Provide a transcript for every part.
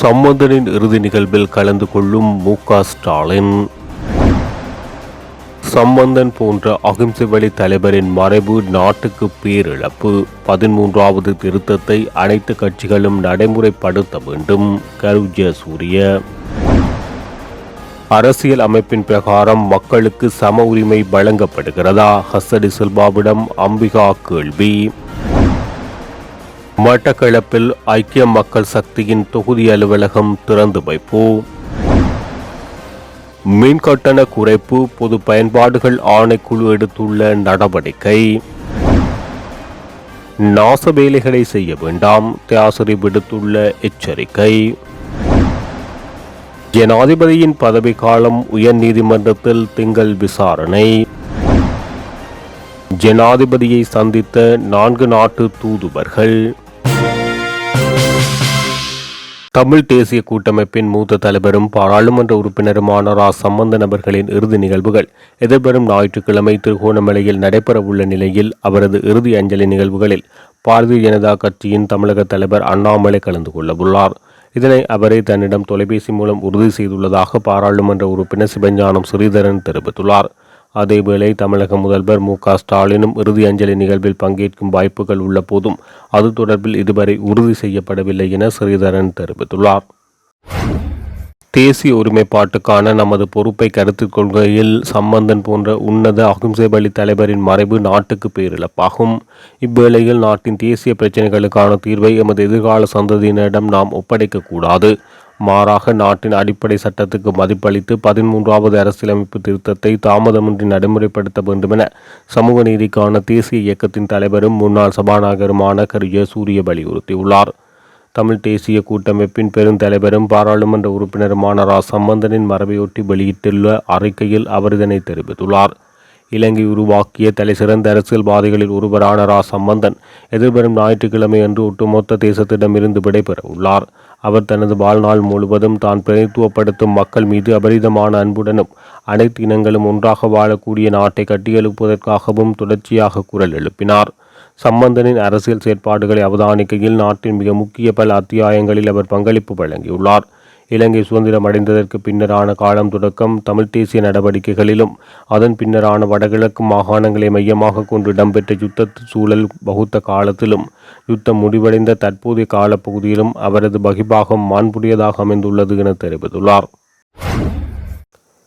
சம்பந்தனின் இறுதி நிகழ்வில் கலந்து கொள்ளும் மு ஸ்டாலின். சம்பந்தன் போன்ற அகிம்சை வழி தலைவரின் மறைவு நாட்டுக்கு பேரிழப்பு பதிமூன்றாவது திருத்தத்தை அனைத்து கட்சிகளும் நடைமுறைப்படுத்த வேண்டும் கருஜ சூரிய அரசியல் அமைப்பின் பிரகாரம் மக்களுக்கு சம உரிமை வழங்கப்படுகிறதா? ஹசடி சில்பாவிடம் அம்பிகா கேள்வி. மட்டக்களப்பில் ஐக்கிய மக்கள் சக்தியின் தொகுதி அலுவலகம் திறந்து வைப்பு மின் கட்டண குறைப்பு பொது பயன்பாடுகள் ஆணைக்குழு எடுத்துள்ள நடவடிக்கை. நாச வேலைகளை செய்ய வேண்டாம் தியாசரி விடுத்துள்ள எச்சரிக்கை. ஜனாதிபதியின் பதவிக்காலம் உயர்நீதிமன்றத்தில் திங்கள் விசாரணை. ஜனாதிபதியை சந்தித்த நான்கு நாட்டு தூதுவர்கள். தமிழ் தேசிய கூட்டமைப்பின் மூத்த தலைவரும் பாராளுமன்ற உறுப்பினருமான ரா. சம்பந்தன் அவர்களின் இறுதி நிகழ்வுகள் எதிர்வரும் ஞாயிற்றுக்கிழமை திருகோணமலையில் நடைபெறவுள்ள நிலையில் அவரது இறுதி அஞ்சலி நிகழ்வுகளில் பாரதிய ஜனதா கட்சியின் தமிழக தலைவர் அண்ணாமலை கலந்து கொள்ளவுள்ளார். இதனை அவரே தன்னிடம் தொலைபேசி மூலம் உறுதி செய்துள்ளதாக பாராளுமன்ற உறுப்பினர் சிவஞானம் ஸ்ரீதரன் தெரிவித்துள்ளார். அதேவேளை தமிழக முதல்வர் மு க ஸ்டாலினும் இறுதி அஞ்சலி நிகழ்வில் பங்கேற்கும் வாய்ப்புகள் உள்ள போதும் அது தொடர்பில் இதுவரை உறுதி செய்யப்படவில்லை என ஸ்ரீதரன் தெரிவித்துள்ளார். தேசிய ஒருமைப்பாட்டுக்கான நமது பொறுப்பை கருத்தில் கொள்கையில் சம்பந்தன் போன்ற உன்னத அகிம்சை வழி தலைவரின் மறைவு நாட்டுக்கு பேரிழப்பாகும். இவ்வேளையில் நாட்டின் தேசிய பிரச்சினைகளுக்கான தீர்வை எமது எதிர்கால சந்ததியினரிடம் நாம் ஒப்படைக்கக்கூடாது மாறாக நாட்டின் அடிப்படை சட்டத்துக்கு மதிப்பளித்து பதிமூன்றாவது அரசியலமைப்பு திருத்தத்தை தாமதமின்றி நடைமுறைப்படுத்த வேண்டுமென சமூக நீதிக்கான தேசிய இயக்கத்தின் தலைவரும் முன்னாள் சபாநாயகருமான கரிய சூரிய வலியுறுத்தியுள்ளார். தமிழ் தேசிய கூட்டமைப்பின் பெருந்தலைவரும் பாராளுமன்ற உறுப்பினருமான ரா. சம்பந்தனின் மரபையொட்டி வெளியிட்டுள்ள அறிக்கையில் அவர் இதனை தெரிவித்துள்ளார். இலங்கை உருவாக்கிய தலைசிறந்த அரசியல்வாதிகளில் ஒருவரான ரா. சம்பந்தன் எதிர்வரும் ஞாயிற்றுக்கிழமை அன்று ஒட்டுமொத்த தேசத்திடமிருந்து விடைபெற உள்ளார் அவர் தனது வாழ்நாள் முழுவதும் தான் பிரதித்துவப்படுத்தும் மக்கள் மீது அபரிதமான அன்புடனும் அனைத்து இனங்களும் ஒன்றாக வாழக்கூடிய நாட்டை கட்டியெழுப்புவதற்காகவும் தொடர்ச்சியாக குரல் எழுப்பினார். சம்பந்தனின் அரசியல் செயற்பாடுகளை அவதானிக்கையில் நாட்டின் மிக முக்கிய பல அத்தியாயங்களில் அவர் பங்களிப்பு வழங்கியுள்ளார். இலங்கை சுதந்திரம் அடைந்ததற்கு பின்னரான காலம் தொடக்கம் தமிழ் தேசிய நடவடிக்கைகளிலும் அதன் பின்னரான வடகிழக்கு மாகாணங்களை மையமாக கொண்டு இடம்பெற்ற யுத்த சூழல் வகுத்த காலத்திலும் யுத்தம் முடிவடைந்த தற்போதைய காலப்பகுதியிலும் அவரது பகிபாகம் மாண்புடையதாக அமைந்துள்ளது என தெரிவித்துள்ளார்.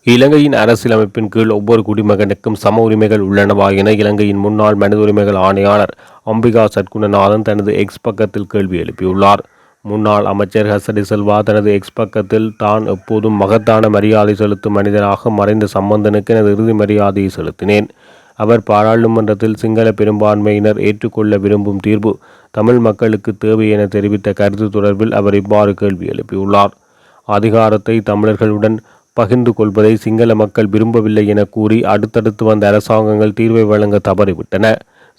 இலங்கையின் அரசியலமைப்பின் கீழ் ஒவ்வொரு குடிமகனுக்கும் சம உரிமைகள் உள்ளனவா என இலங்கையின் முன்னாள் மனித உரிமைகள் ஆணையாளர் அம்பிகா சத்குணநாதன் தனது எக்ஸ் பக்கத்தில் கேள்வி எழுப்பியுள்ளார். முன்னாள் அமைச்சர் ஹசடி செல்வா தனது எக்ஸ் பக்கத்தில் தான் எப்போதும் மகத்தான மரியாதை செலுத்தும் மனிதராக மறைந்த சம்பந்தனுக்கு எனது இறுதி மரியாதையை செலுத்தினேன். அவர் பாராளுமன்றத்தில் சிங்கள பெரும்பான்மையினர் ஏற்றுக்கொள்ள விரும்பும் தீர்வு தமிழ் மக்களுக்கு தேவை என தெரிவித்த கருத்து தொடர்பில் அவர் இவ்வாறு கேள்வி எழுப்பியுள்ளார். அதிகாரத்தை தமிழர்களுடன் பகிர்ந்து கொள்வதை சிங்கள மக்கள் விரும்பவில்லை என கூறி அடுத்தடுத்து வந்த அரசாங்கங்கள் தீர்வை வழங்க தவறிவிட்டன.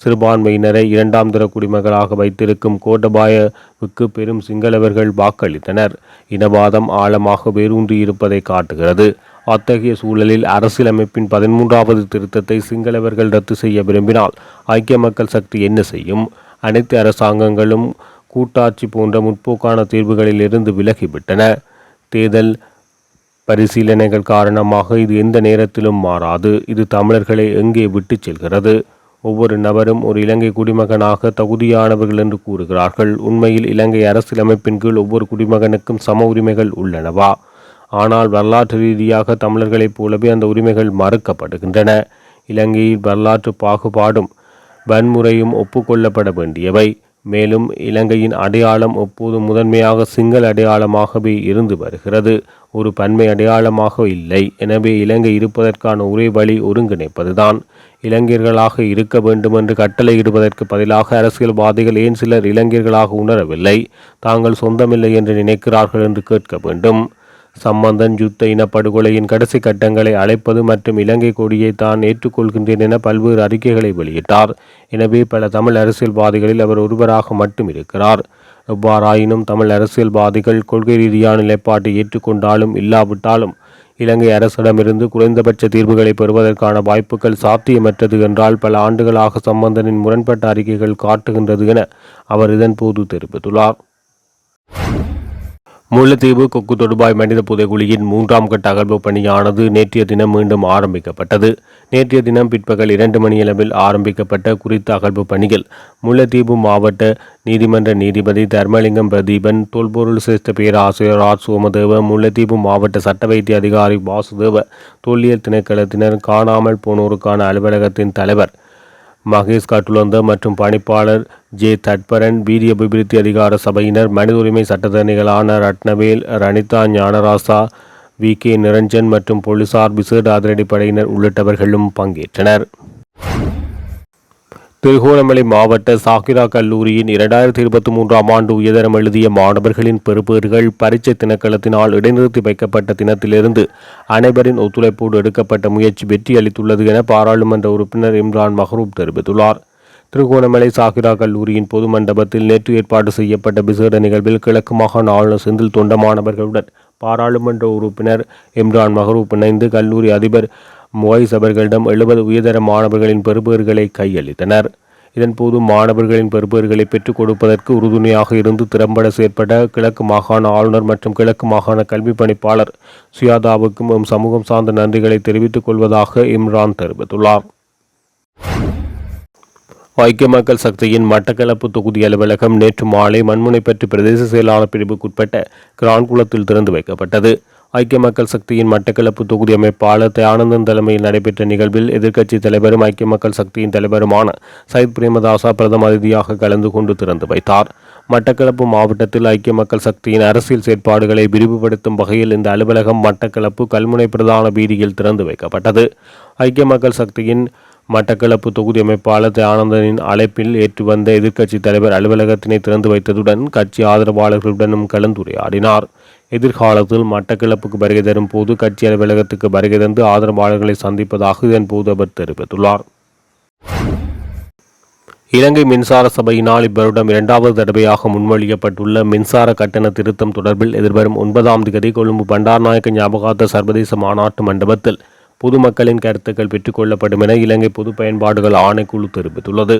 சிறுபான்மையினரை இரண்டாம் தர குடிமகளாக வைத்திருக்கும் கோட்டபாயவுக்கு பெரும் சிங்களவர்கள் வாக்களித்தனர். இனவாதம் ஆழமாக வேரூன்றி இருப்பதை காட்டுகிறது. அத்தகைய சூழலில் அரசியலமைப்பின் பதிமூன்றாவது திருத்தத்தை சிங்களவர்கள் ரத்து செய்ய விரும்பினால் ஐக்கிய மக்கள் சக்தி என்ன செய்யும்? அனைத்து அரசாங்கங்களும் கூட்டாட்சி போன்ற முற்போக்கான தீர்வுகளில் இருந்து விலகிவிட்டன. தேர்தல் பரிசீலனைகள் காரணமாக இது எந்த நேரத்திலும் மாறாது. இது தமிழர்களை எங்கே விட்டுச் செல்கிறது? ஒவ்வொரு நபரும் ஒரு இலங்கை குடிமகனாக தகுதியானவர்கள் என்று கூறுகிறார்கள். உண்மையில் இலங்கை அரசியலமைப்பின் கீழ் ஒவ்வொரு குடிமகனுக்கும் சம உரிமைகள் உள்ளனவா? ஆனால் வரலாற்று ரீதியாக தமிழர்களைப் போலவே அந்த உரிமைகள் மறுக்கப்படுகின்றன. இலங்கையில் வரலாற்று பாகுபாடும் வன்முறையும் ஒப்புக்கொள்ளப்பட வேண்டியவை. மேலும் இலங்கையின் அடையாளம் எப்போதும் முதன்மையாக சிங்கள அடையாளமாகவே இருந்து வருகிறது. ஒரு பன்மை அடையாளமாக இல்லை. எனவே இலங்கை இருப்பதற்கான ஒரே வழி ஒருங்கிணைப்பதுதான். இளைஞர்களாக இருக்க வேண்டும் என்று கட்டளையிடுவதற்கு பதிலாக அரசியல்வாதிகள் ஏன் சிலர் இளைஞர்களாக உணரவில்லை? தாங்கள் சொந்தமில்லை என்று நினைக்கிறார்கள் என்று கேட்க வேண்டும். சம்பந்தன் யுத்த இனப்படுகொலையின் கடைசி கட்டங்களை அழைப்பது மற்றும் இலங்கை கொடியை தான் ஏற்றுக்கொள்கின்றேன் என பல்வேறு அறிக்கைகளை வெளியிட்டார். எனவே பல தமிழ் அரசியல்வாதிகளில் அவர் ஒருவராக மட்டும் இருக்கிறார். எவ்வாறாயினும் தமிழ் அரசியல்வாதிகள் கொள்கை ரீதியான நிலைப்பாட்டை ஏற்றுக்கொண்டாலும் இல்லாவிட்டாலும் இலங்கை அரசிடமிருந்து குறைந்தபட்ச தீர்வுகளை பெறுவதற்கான வாய்ப்புகள் சாத்தியமற்றது என்றால் பல ஆண்டுகளாக சம்பந்தனின் முரண்பட்ட அறிக்கைகள் காட்டுகின்றது என அவர் இதன்போது தெரிவித்துள்ளார். முல்லைத்தீவு கொக்கு தொடுபாய் மனித புதைகுழியின் மூன்றாம் கட்ட அகழ்வு பணியானது நேற்றைய தினம் மீண்டும் ஆரம்பிக்கப்பட்டது. நேற்றைய தினம் பிற்பகல் இரண்டு மணியளவில் ஆரம்பிக்கப்பட்ட குறித்த அகழ்வு பணிகள் முல்லைத்தீவு மாவட்ட நீதிமன்ற நீதிபதி தர்மலிங்கம் பிரதீபன் தொல்பொருள் சிரேஷ்ட பேராசிரியர் ராஜ் சோமதேவ முல்லைத்தீவு மாவட்ட சட்ட வைத்திய அதிகாரி வாசுதேவ தொல்லியல் திணைக்களத்தினர் காணாமல் போனோருக்கான அலுவலகத்தின் தலைவர் மகேஷ் காட்டுலந்த மற்றும் பணிப்பாளர் ஜே தட்பரன் வீரிய அபிவிருத்தி அதிகார சபையினர் மனித உரிமை சட்டத்தரணிகளான ரட்னவேல் ரணிதா ஞானராசா வி. கே. நிரஞ்சன் மற்றும் போலீசார் விசேட அதிரடிப்படையினர் உள்ளிட்டவர்களும் பங்கேற்றனர். திருகோணமலை மாவட்ட சாகிரா கல்லூரியின் இரண்டாயிரத்தி இருபத்தி மூன்றாம் ஆண்டு உயர்தரம் எழுதிய மாணவர்களின் பெறுபேறுகள் பரீட்சை தினக்களத்தினால் இடைநிறுத்தி வைக்கப்பட்ட தினத்திலிருந்து அனைவரின் ஒத்துழைப்போடு எடுக்கப்பட்ட முயற்சி வெற்றியளித்துள்ளது என பாராளுமன்ற உறுப்பினர் இம்ரான் மஹரூப் தெரிவித்துள்ளார். திருகோணமலை சாகிரா கல்லூரியின் பொது மண்டபத்தில் நேற்று ஏற்பாடு செய்யப்பட்ட விசேட நிகழ்வில் கிழக்கு மாகாண ஆளுநர் செந்தில் தொண்ட மாணவர்களுடன் பாராளுமன்ற உறுப்பினர் இம்ரான் மஹரூப் இணைந்து கல்லூரி அதிபர் மொய்ஸ் அவர்களிடம் எழுபது உயர்தர மாணவர்களின் பெறுபேறுகளை கையளித்தனர். இதன்போது மாணவர்களின் பெறுபேறுகளை பெற்றுக் கொடுப்பதற்கு உறுதுணையாக இருந்து திறம்பட செயற்பட்ட கிழக்கு மாகாண ஆளுநர் மற்றும் கிழக்கு மாகாண கல்வி பணிப்பாளர் சுயாதாவுக்கும் சமூகம் சார்ந்த நன்றிகளை தெரிவித்துக் கொள்வதாக இம்ரான் தெரிவித்துள்ளார். ஐக்கிய மக்கள் சக்தியின் மட்டக்களப்பு தொகுதி அலுவலகம் நேற்று மாலை மண்முனைப்பற்று பிரதேச செயலாளர் பிரிவுக்குட்பட்ட கிரான்குளத்தில் திறந்து வைக்கப்பட்டது. ஐக்கிய மக்கள் சக்தியின் மட்டக்களப்பு தொகுதி அமைப்பாளர் தயானந்தன் தலைமையில் நடைபெற்ற நிகழ்வில் எதிர்க்கட்சி தலைவரும் ஐக்கிய மக்கள் சக்தியின் தலைவருமான சயித் பிரேமதாசா பிரதம அதிதியாக கலந்து கொண்டு திறந்து வைத்தார். மட்டக்களப்பு மாவட்டத்தில் ஐக்கிய மக்கள் சக்தியின் அரசியல் செயற்பாடுகளை விரிவுபடுத்தும் வகையில் இந்த அலுவலகம் மட்டக்களப்பு கல்முனை பிரதான வீதியில் திறந்து வைக்கப்பட்டது. ஐக்கிய மக்கள் சக்தியின் மட்டக்களப்பு தொகுதி அமைப்பாளர் ஆனந்தனின் அழைப்பில் ஏற்று வந்த எதிர்க்கட்சித் தலைவர் அலுவலகத்தினை திறந்து வைத்ததுடன் கட்சி ஆதரவாளர்களுடனும் கலந்துரையாடினார். எதிர்காலத்தில் மட்டக்கிழப்புக்கு வருகை தரும் போது கட்சி அலுவலகத்துக்கு வருகை தந்து ஆதரவாளர்களை சந்திப்பதாக இதன் போது அவர் தெரிவித்துள்ளார். இலங்கை மின்சார சபையினால் இவ்வருடம் இரண்டாவது தடவையாக முன்மொழியப்பட்டுள்ள மின்சார கட்டண திருத்தம் தொடர்பில் எதிர்வரும் ஒன்பதாம் தேதி கொழும்பு பண்டார்நாயக்க ஞாபகார்த்த சர்வதேச மாநாட்டு மண்டபத்தில் பொதுமக்களின் கருத்துக்கள் பெற்றுக்கொள்ளப்படும் என இலங்கை பொது பயன்பாடுகள் ஆணைக்குழு தெரிவித்துள்ளது.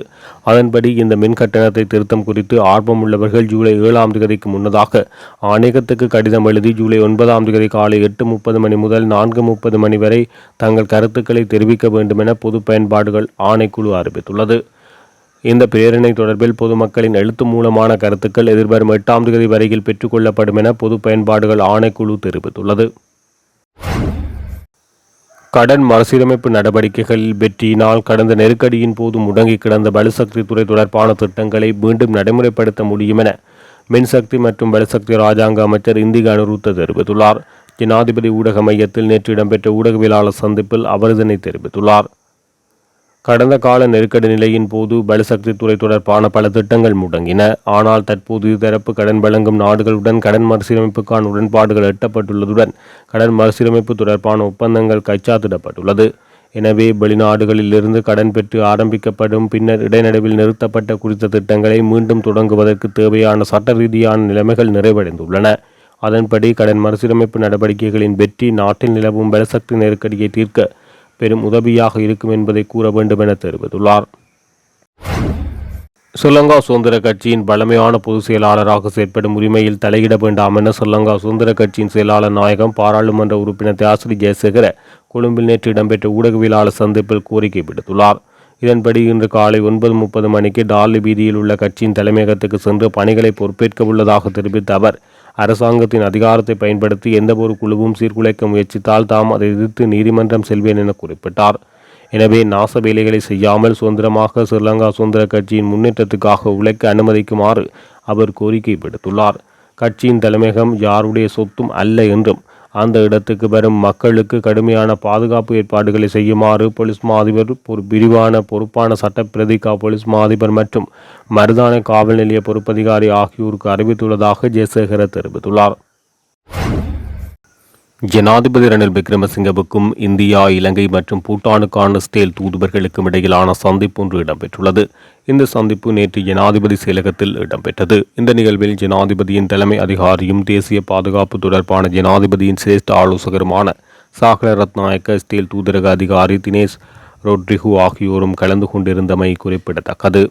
அதன்படி இந்த மின் கட்டணத்தை திருத்தம் குறித்து ஆர்வம் உள்ளவர்கள் ஜூலை ஏழாம் தேதிக்கு முன்னதாக ஆணையகத்துக்கு கடிதம் எழுதி ஜூலை ஒன்பதாம் தேதி காலை எட்டு முப்பது மணி முதல் நான்கு முப்பது மணி வரை தங்கள் கருத்துக்களை தெரிவிக்க வேண்டும் என பொது பயன்பாடுகள் ஆணைக்குழு அறிவித்துள்ளது. இந்த பிரேரணை தொடர்பில் பொதுமக்களின் எழுத்து மூலமான கருத்துக்கள் எதிர்வரும் எட்டாம் தேதி வரையில் பெற்றுக்கொள்ளப்படும் என பொது பயன்பாடுகள் ஆணைக்குழு தெரிவித்துள்ளது. கடன் மறுசீரமைப்பு நடவடிக்கைகளில் வெற்றியினால் கடந்த நெருக்கடியின் போது முடங்கி கிடந்த பலுசக்தி துறை தொடர்பான திட்டங்களை மீண்டும் நடைமுறைப்படுத்த முடியும் என மின்சக்தி மற்றும் பலுசக்தி ராஜாங்க அமைச்சர் இந்திக அனுருத்த தெரிவித்துள்ளார். ஜனாதிபதி ஊடக மையத்தில் நேற்று இடம்பெற்ற ஊடகவியலாளர் சந்திப்பில் அவர் இதனை தெரிவித்துள்ளார். கடந்த கால நெருக்கடி நிலையின் போது பலசக்தி துறை தொடர்பான பல திட்டங்கள் முடங்கின. ஆனால் தற்போது இருதரப்பு கடன் வழங்கும் நாடுகளுடன் கடன் மறுசீரமைப்புக்கான உடன்பாடுகள் எட்டப்பட்டுள்ளதுடன் கடன் மறுசீரமைப்பு தொடர்பான ஒப்பந்தங்கள் கைச்சாத்திடப்பட்டுள்ளது. எனவே வெளிநாடுகளில் இருந்து கடன் பெற்று ஆரம்பிக்கப்படும் பின்னர் இடைநடுவில் நிறுத்தப்பட்ட குறித்த திட்டங்களை மீண்டும் தொடங்குவதற்கு தேவையான சட்ட ரீதியான நிலைமைகள் நிறைவடைந்துள்ளன. அதன்படி கடன் மறுசீரமைப்பு நடவடிக்கைகளின் வெற்றி நாட்டில் நிலவும் பலசக்தி நெருக்கடியை தீர்க்க பெரும் உதவியாக இருக்கும் என்பதை கூற வேண்டும் என தெரிவித்துள்ளார். ஸ்ரீலங்கா சுதந்திர கட்சியின் பழமையான பொதுச் செயலாளராக செயற்படும் உரிமையில் தலையிட வேண்டாம் என ஸ்ரீலங்கா சுதந்திர கட்சியின் செயலாளர் நாயகம் பாராளுமன்ற உறுப்பினர் தியாசிரி ஜெயசேகர கொழும்பில் நேற்று இடம்பெற்ற ஊடகவியலாளர் சந்திப்பில் கோரிக்கை விடுத்துள்ளார். இதன்படி இன்று காலை ஒன்பது முப்பது மணிக்கு டார்லி வீதியில் உள்ள கட்சியின் தலைமையகத்துக்கு சென்று பணிகளை பொறுப்பேற்க உள்ளதாக தெரிவித்த அவர் அரசாங்கத்தின் அதிகாரத்தை பயன்படுத்தி எந்தவொரு குழுவும் சீர்குலைக்க முயற்சித்தால் தாம் அதை எதிர்த்து நீதிமன்றம் செல்வேன் என குறிப்பிட்டார். எனவே நாச வேலைகளை செய்யாமல் சுதந்திரமாக ஸ்ரீலங்கா சுதந்திர கட்சியின் முன்னேற்றத்துக்காக உழைக்க அனுமதிக்குமாறு அவர் கோரிக்கை விடுத்துள்ளார். கட்சியின் தலைமையகம் யாருடைய சொத்தும் அல்ல என்றும் அந்த இடத்துக்கு வரும் மக்களுக்கு கடுமையான பாதுகாப்பு ஏற்பாடுகளை செய்யுமாறு போலீஸ் மாதிபர் ஒரு விரிவான பொறுப்பான சட்டப்பிரதிகா போலீஸ் மாதிபர் மற்றும் மருதான காவல் நிலைய பொறுப்பதிகாரி ஆகியோருக்கு அறிவித்துள்ளதாக ஜெயசேகர தெரிவித்துள்ளார். ஜனாதிபதி ரணில் விக்ரமசிங்கவுக்கும் இந்தியா இலங்கை மற்றும் பூட்டானுக்கான ஸ்டேல் தூதுவர்களுக்கும் இடையிலான சந்திப்பு ஒன்று இடம்பெற்றுள்ளது. இந்த சந்திப்பு நேற்று ஜனாதிபதி செயலகத்தில் இடம்பெற்றது. இந்த நிகழ்வில் ஜனாதிபதியின் தலைமை அதிகாரியும் தேசிய பாதுகாப்பு தொடர்பான ஜனாதிபதியின் சிரேஷ்ட ஆலோசகருமான சாகர ரத்நாயக்க ஸ்டேல் தூதரக அதிகாரி தினேஷ் ரொட்ரிகு ஆகியோரும் கலந்து கொண்டிருந்தமை குறிப்பிடத்தக்கது.